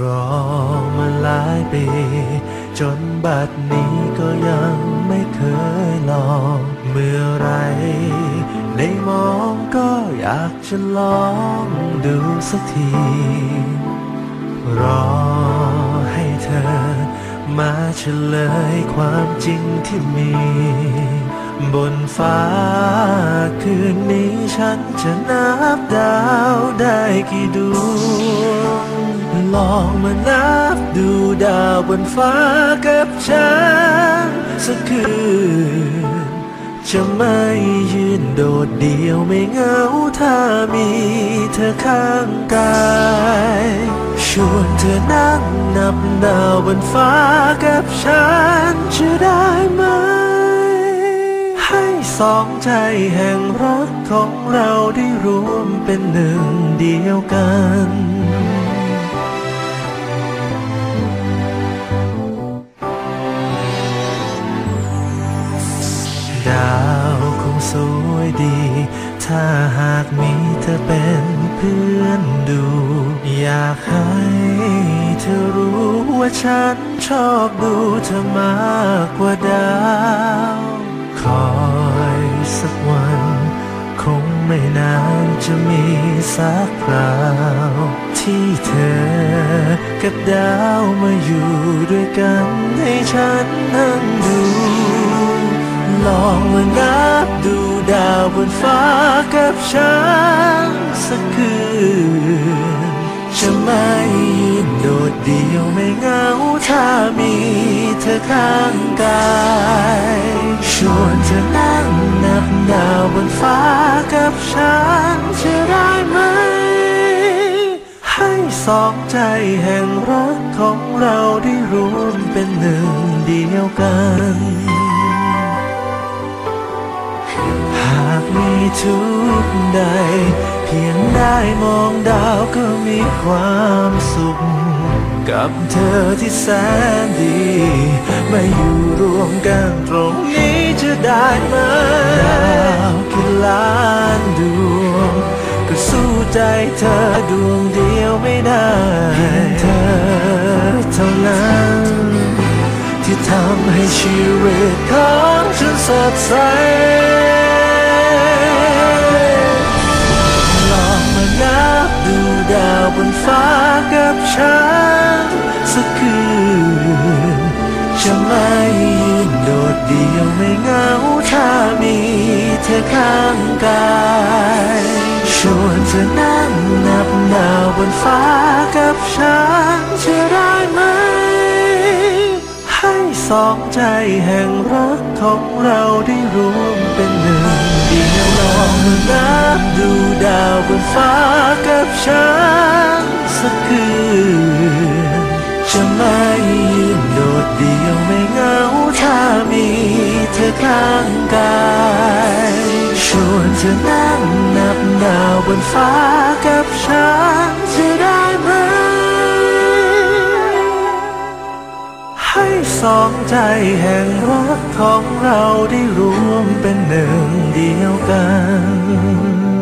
รอมาหลายปี จนบัดนี้ก็ยังไม่เคยลอง เมื่อไรได้มองก็อยากจะลองดูสักที รอให้เธอมาเฉลยความจริงที่มี บนฟ้าคืนนี้ฉันจะนับดาวได้กี่ดวง ลองมานับดูดาวบนฟ้ากับฉันสักคืน จะไม่ยืนโดดเดี่ยวไม่เหงาถ้ามีเธอข้างกายชวนเธอนั่งนับดาวบนฟ้ากับฉันจะได้ไหม สองใจแห่งรักของเราได้รวมเป็นหนึ่งเดียวกัน ดาวคงสวยดี ถ้าหากมีเธอเป็นเพื่อนดู อยากให้เธอรู้ว่าฉันชอบดูเธอมากกว่าดาวคอ จะมีสักคราวที่เธอกับดาวมาอยู่ด้วยกันให้ฉันนั่งดู ลองมานับดูดาวบนฟ้ากับฉันสักคืนจะไม่ยืนโดดเดี่ยวไม่เหงาถ้ามีเธอข้างกาย ชวนเธอ บนฟ้ากับฉันจะได้ไหม ให้สองใจแห่งรักของเราได้รวมเป็นหนึ่งเดียวกัน หากมีทุกข์ใด เพียงได้มองดาวก็มีความสุข กับเธอที่แสนดี มาอยู่รวมกันตรงนี้ จะได้ไหมดาวกี่ล้านดวง ก็สู้ใจเธอดวงเดียวไม่ได้เพียงเธอเท่านั้น ที่ทำให้ชีวิตของฉันสดใสลองมานับดูดาวบนฟ้ากับ เหงาถ้ามีเธอข้างกายชวนเธอนั่งนับดาวบนฟ้ากับฉันจะได้ไหม ให้สองใจแห่งรักของเราได้รวมเป็นหนึ่งเดียวลองมานับดูดาวบนฟ้ากับฉันสักคืนจะไม่ยืนโดดเดี่ยวไม่ ธอข้างกายชวนเธอนั่งนับดาวบนฟ้ากับฉันจะได้ไหม ให้สองใจแห่งรักของเราได้รวมเป็นหนึ่งเดียวกัน